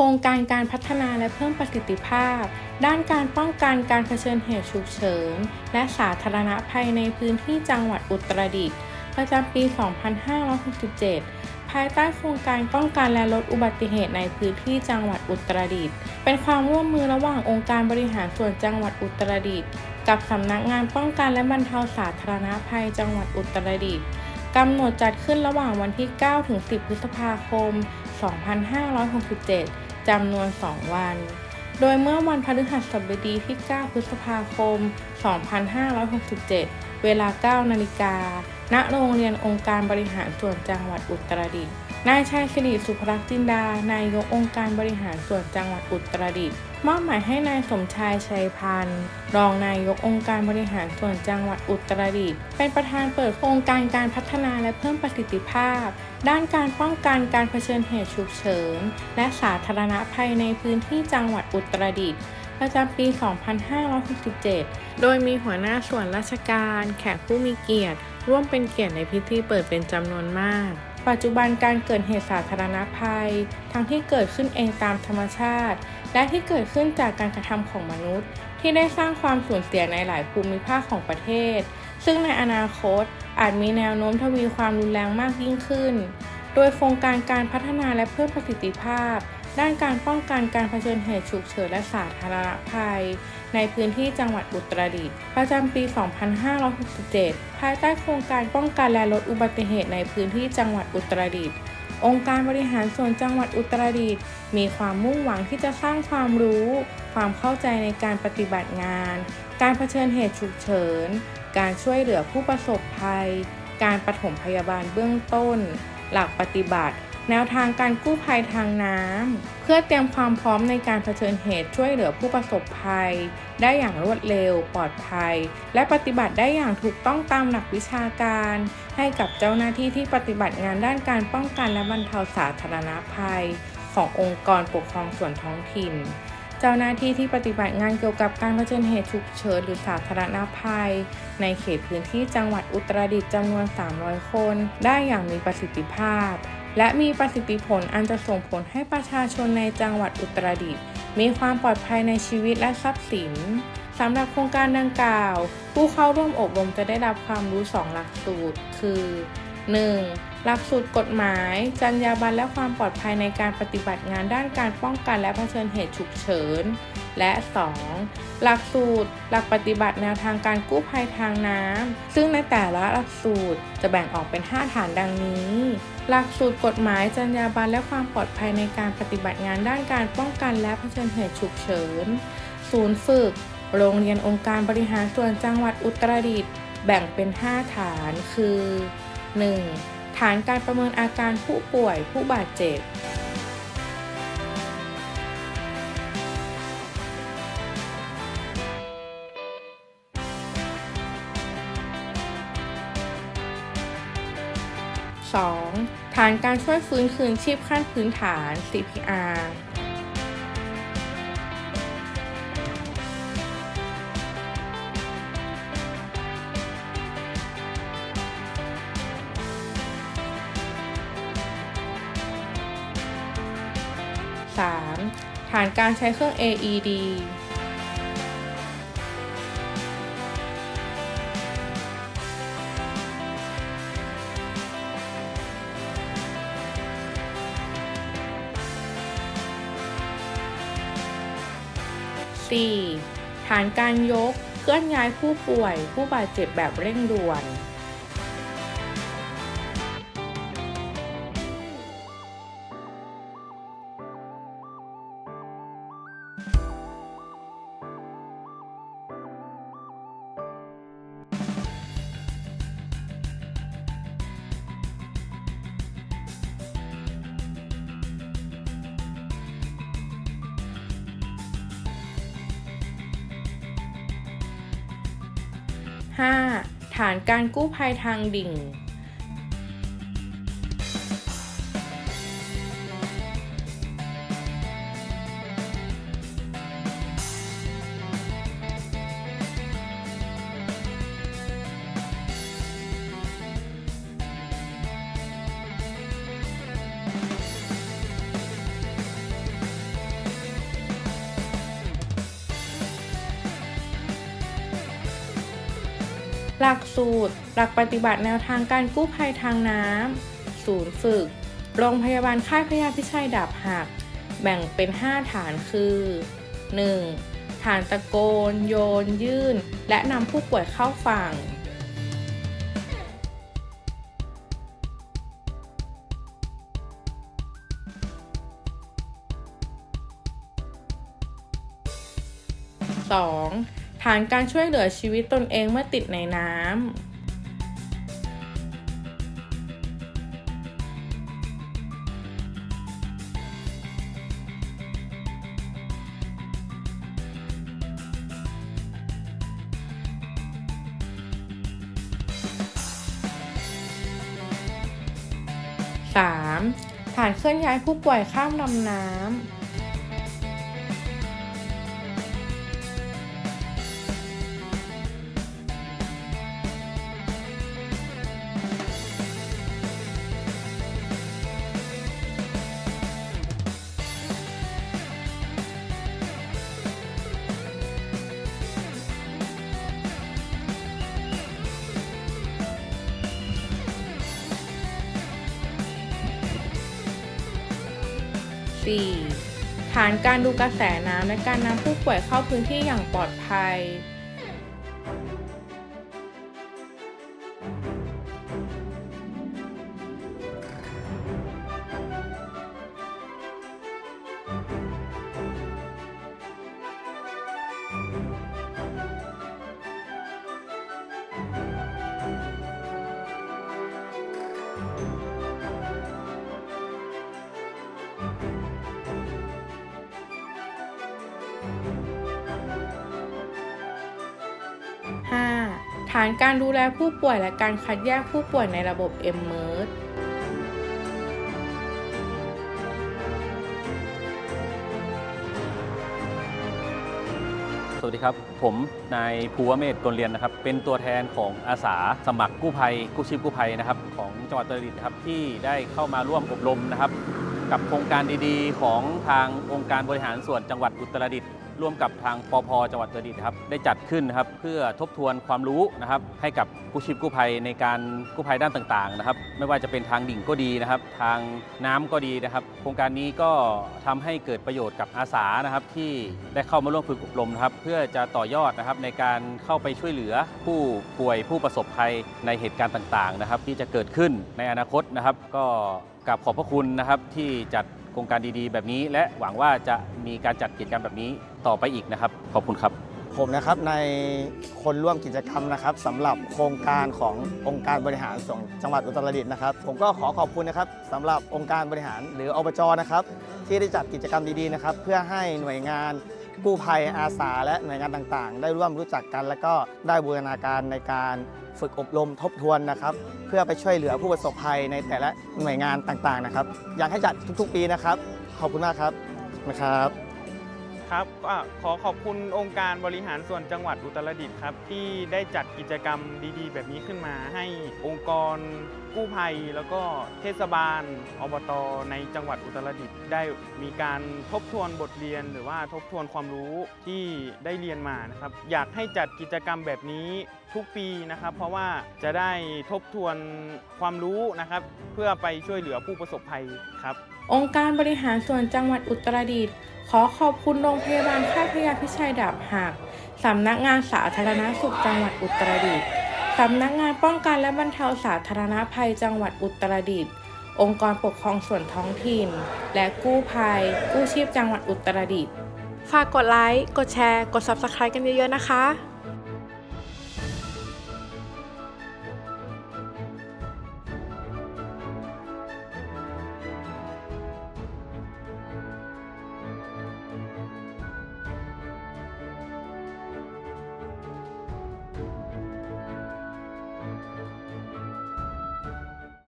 โครงการการพัฒนาและเพิ่มประสิทธิภาพ ด้านการป้องกันการเผชิญเหตุฉุกเฉิน และสาธารณภัยในพื้นที่จังหวัดอุตรดิตถ์ประจำปี 2567 ภายใต้โครงการป้องกันและลดอุบัติเหตุในพื้นที่จังหวัดอุตรดิตถ์เป็นความร่วมมือระหว่างองค์การบริหารส่วนจังหวัดอุตรดิตถ์กับสำนักงานป้องกันและบรรเทาสาธารณภัยจังหวัดอุตรดิตถ์กำหนดจัดขึ้นระหว่างวันที่ 9 ถึง 10 พฤษภาคม 2567 จำนวน 2 วัน โดยเมื่อวันพฤหัสบดีที่ 9 พฤษภาคม 2567 เวลา 9 นาฬิกา ณโรงเรียนองค์การบริหารส่วนจังหวัดอุตรดิตถ์นายชัยสิริสุภรักษ์จินดา นายกองค์การบริหารส่วนจังหวัดอุตรดิตถ์มอบหมายให้นายสมชายชัยพันธ์รองนายกองค์การบริหารส่วนจังหวัดอุตรดิตถ์เป็นประธานเปิดโครงการการพัฒนาและเพิ่มประสิทธิภาพ ด้านการป้องกันการเผชิญเหตุฉุกเฉิน และสาธารณภัยในพื้นที่จังหวัดอุตรดิตถ์ประจำปี 2567 โดยมีหัวหน้าส่วนราชการ แขกผู้มีเกียรติ ร่วมเป็นเกียรติในพิธีเปิดเป็นจำนวนมาก ปัจจุบันการเกิดเหตุสาธารณภัย ทั้งที่เกิดขึ้นเองตามธรรมชาติ และที่เกิดขึ้นจากการกระทำของมนุษย์ ที่ได้สร้างความสูญเสียในหลายภูมิภาคของประเทศ ซึ่งในอนาคตอาจมีแนวโน้มทวีความรุนแรงมากยิ่งขึ้น โดยโครงการการพัฒนาและเพิ่มประสิทธิภาพ ด้านการป้องกันการเผชิญเหตุฉุกเฉินและสาธารณภัย ในพื้นที่จังหวัดอุตรดิตถ์ประจำปี 2567 ภายใต้โครงการป้องกันและลดอุบัติเหตุในพื้นที่จังหวัดอุตรดิตถ์องค์การบริหารส่วนจังหวัดอุตรดิตถ์มีความมุ่งหวังที่จะสร้างความรู้ ความเข้าใจในการปฏิบัติงาน การเผชิญเหตุฉุกเฉิน การช่วยเหลือผู้ประสบภัย การปฐมพยาบาลเบื้องต้น หลักปฏิบัติ แนวทางการกู้ภัยทางน้ำ เพื่อเตรียมความพร้อมในการเผชิญเหตุช่วยเหลือผู้ประสบภัย ได้อย่างรวดเร็ว ปลอดภัย และปฏิบัติได้อย่างถูกต้องตามหลักวิชาการ ให้กับเจ้าหน้าที่ที่ปฏิบัติงานด้านการป้องกันและบรรเทาสาธารณภัย ขององค์กรปกครองส่วนท้องถิ่น เจ้าหน้าที่ที่ปฏิบัติงานเกี่ยวกับการเผชิญเหตุฉุกเฉินหรือสาธารณภัย ในเขตพื้นที่จังหวัดอุตรดิตถ์จำนวน 300 คน ได้อย่างมีประสิทธิภาพ และมีประสิทธิผลอันจะส่งผลให้ประชาชนในจังหวัดอุตรดิตถ์มีความปลอดภัยในชีวิตและทรัพย์สินสำหรับโครงการดังกล่าว ผู้เข้าร่วมอบรมจะได้รับความรู้ 2 หลักสูตร คือ 1. หลักสูตรกฎหมาย จรรยาบรรณและความปลอดภัยในการปฏิบัติงานด้านการป้องกันและเผชิญเหตุฉุกเฉิน และ 2. หลักสูตร หลักปฏิบัติแนวทางการกู้ภัยทางน้ำ ซึ่งในแต่ละหลักสูตรจะแบ่งออกเป็น 5 ฐานดังนี้ หลักสูตรกฎหมายจรรยาบรรณและความปลอดภัยในการปฏิบัติงานด้านการป้องกันและเผชิญเหตุฉุกเฉิน ศูนย์ฝึก โรงเรียนองค์การบริหารส่วนจังหวัดอุตรดิตถ์ แบ่งเป็น 5 ฐานคือ 1. ฐานการประเมินอาการผู้ป่วยผู้บาดเจ็บานการช่วยฟื้นคืนชีพขั้นพื้นฐาน CPR 3. ฐานการใช้เครื่อง AED 4. ฐานการยกเคลื่อนย้ายผู้ป่วย ผู้บาดเจ็บแบบเร่งด่วน 5. ฐานการกู้ภัยทางดิ่ง หลักสูตร หลักปฏิบัติแนวทางการกู้ภัยทางน้ำ ศูนย์ฝึก โรงพยาบาลค่ายพระยาพิชัยดาบหัก แบ่งเป็น 5 ฐานคือ 1. ฐานตะโกน โยน ยื่น และนำผู้ป่วยเข้าฝั่ง 2. ฐานการช่วยเหลือชีวิตตนเองเมื่อติดในน้ำ 3. ฐานเคลื่อนย้ายผู้ป่วยข้ามลำน้ำ 4. ฐานการดูกระแสน้ำและการนำผู้ป่วยเข้าพื้นที่อย่างปลอดภัยานการดูแลผู้ป่วยและการคัดแยกผู้ป่วยในระบบ m m e r g สวัสดีครับ ผมนายภูวเมธกลเรียนนะครับ เป็นตัวแทนของอาสาสมัครกู้ภัยกู้ชีพกู้ภัยนะครับ ของจังหวัดตรดิตนะครับที่ได้เข้ามาร่วมอบรมนะครับ กับโครงการดีๆ ของทางองค์การบริหารส่วนจังหวัดอุตรดิตถ์ร่วมกับทางปพจังหวัดอุตรดิตถ์ครับได้จัดขึ้นนะครับเพื่อทบทวนความรู้นะครับให้กับกู้ชีพกู้ภัยในการกู้ภัยด้านต่างๆนะครับไม่ว่าจะเป็นทางดิ่งก็ดีนะครับ ทางน้ำก็ดีนะครับ โครงการนี้ก็ทำให้เกิดประโยชน์กับอาสานะครับที่ได้เข้ามาร่วมฝึกอบรมนะครับ เพื่อจะต่อยอดนะครับในการเข้าไปช่วยเหลือผู้ป่วยผู้ประสบภัยในเหตุการณ์ต่างๆนะครับ ที่จะเกิดขึ้นในอนาคตนะครับก็ กราบขอบพระคุณนะครับที่จัดโครงการดีๆ แบบนี้ และหวังว่าจะมีการจัดกิจกรรมแบบนี้ต่อไปอีกนะครับ ขอบคุณครับ ผมนะครับในคนร่วมกิจกรรมนะครับสำหรับโครงการขององค์การบริหารส่วนจังหวัดอุตรดิตถ์นะครับ ผมก็ขอขอบคุณนะครับสำหรับองค์การบริหารหรืออบจนะครับ ที่ได้จัดกิจกรรมดีๆนะครับ เพื่อให้หน่วยงาน กู้ภัยอาสาและหน่วยงานต่างๆ ได้ร่วมรู้จักกัน และก็ได้บูรณาการในการฝึกอบรมทบทวนนะครับ เพื่อไปช่วยเหลือผู้ประสบภัยในแต่ละหน่วยงานต่างๆนะครับ อยากให้จัดทุกๆ ปีนะครับ ขอบคุณมากครับนะครับ ครับก็ขอขอบคุณองค์การบริหารส่วนจังหวัดอุตรดิตถ์ครับ ที่ได้จัดกิจกรรมดีๆ แบบนี้ขึ้นมา ให้องค์กรกู้ภัย แล้วก็เทศบาล อบต ในจังหวัดอุตรดิตถ์ได้มีการทบทวนบทเรียน หรือว่าทบทวนความรู้ที่ได้เรียนมานะครับ อยากให้จัดกิจกรรมแบบนี้ทุกปีนะครับ เพราะว่าจะได้ทบทวนความรู้นะครับ เพื่อไปช่วยเหลือผู้ประสบภัยครับ องค์การบริหารส่วนจังหวัดอุตรดิตถ์ขอขอบคุณโรงพยาบาลค่ายพระยาพิชัยดาบหักสำนักงานสาธารณสุขจังหวัดอุตรดิตถ์สำนักงานป้องกันและบรรเทาสาธารณภัยจังหวัดอุตรดิตถ์องค์กรปกครองส่วนท้องถิ่น และกู้ภัย กู้ชีพจังหวัดอุตรดิตถ์ฝากกดไลค์ กดแชร์ กด Subscribe กันเยอะๆนะคะ